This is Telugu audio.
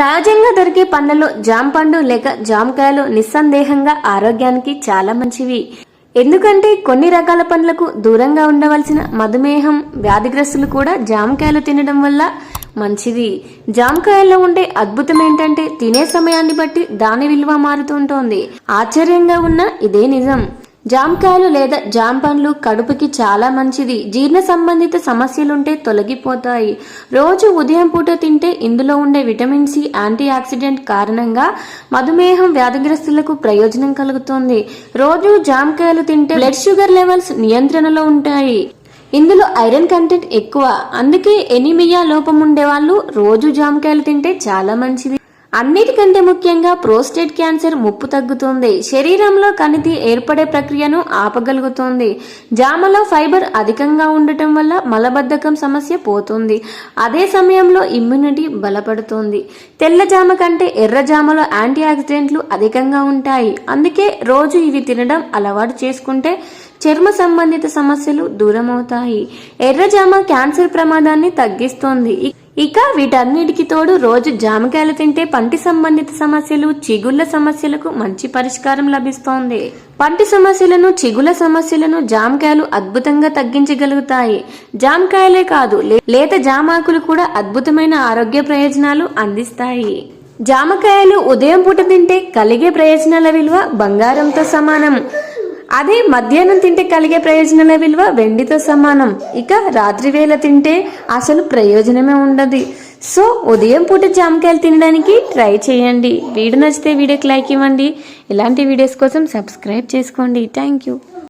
సహజంగా దొరికే పండ్లలో జాంపండు లేక జామకాయలు నిస్సందేహంగా ఆరోగ్యానికి చాలా మంచివి. ఎందుకంటే కొన్ని రకాల పండ్లకు దూరంగా ఉండవలసిన మధుమేహం వ్యాధిగ్రస్తులు కూడా జామకాయలు తినడం వల్ల మంచిది జామకాయల్లో ఉండే అద్భుతం ఏంటంటే తినే సమయాన్ని బట్టి దాని విలువ మారుతుంటోంది ఆశ్చర్యంగా ఉన్న ఇదే నిజం. జామకాయలు లేదా జామ పండ్లు కడుపుకి చాలా మంచిది. జీర్ణ సంబంధిత సమస్యలుంటే తొలగిపోతాయి. రోజు ఉదయం పూట తింటే ఇందులో ఉండే విటమిన్ సి యాంటీ ఆక్సిడెంట్ కారణంగా మధుమేహం వ్యాధిగ్రస్తులకు ప్రయోజనం కలుగుతుంది. రోజు జామకాయలు తింటే బ్లడ్ షుగర్ లెవెల్స్ నియంత్రణలో ఉంటాయి. ఇందులో ఐరన్ కంటెంట్ ఎక్కువ. అందుకే ఎనిమియా లోపం ఉండే వాళ్ళు రోజు జామకాయలు తింటే చాలా మంచిది. అన్నిటికంటే ముఖ్యంగా ప్రోస్టేట్ క్యాన్సర్ ముప్పు తగ్గుతుంది. శరీరంలో కణితి ఏర్పడే ప్రక్రియను ఆపగలుగుతుంది. జామలో ఫైబర్ అధికంగా ఉండటం వల్ల మలబద్ధకం సమస్య పోతుంది. అదే సమయంలో ఇమ్యూనిటీ బలపడుతుంది. తెల్ల జామ కంటే ఎర్ర జామలో యాంటీ ఆక్సిడెంట్లు అధికంగా ఉంటాయి. అందుకే రోజు ఇవి తినడం అలవాటు చేసుకుంటే చర్మ సంబంధిత సమస్యలు దూరమవుతాయి. ఎర్రజామ క్యాన్సర్ ప్రమాదాన్ని తగ్గిస్తుంది. ఇక వీటన్నిటికి తోడు రోజు జామకాయలు తింటే పంటి సంబంధిత సమస్యలు చిగుళ్ళ సమస్యలకు మంచి పరిష్కారం లభిస్తోంది. పంటి సమస్యలను చిగుల సమస్యలను జామకాయలు అద్భుతంగా తగ్గించగలుగుతాయి. జామకాయలే కాదు లే- లేత జామాకులు కూడా అద్భుతమైన ఆరోగ్య ప్రయోజనాలు అందిస్తాయి. జామకాయలు ఉదయం పూట తింటే కలిగే ప్రయోజనాల విలువ బంగారంతో సమానం. అదే మధ్యాహ్నం తింటే కలిగే ప్రయోజనాల విలువ వెండితో సమానం. ఇక రాత్రి వేళ తింటే అసలు ప్రయోజనమే ఉండదు. సో ఉదయం పూట జామకాయలు తినడానికి ట్రై చేయండి. వీడియో నచ్చితే వీడియోకి లైక్ ఇవ్వండి. ఇలాంటి వీడియోస్ కోసం సబ్స్క్రైబ్ చేసుకోండి. Thank you.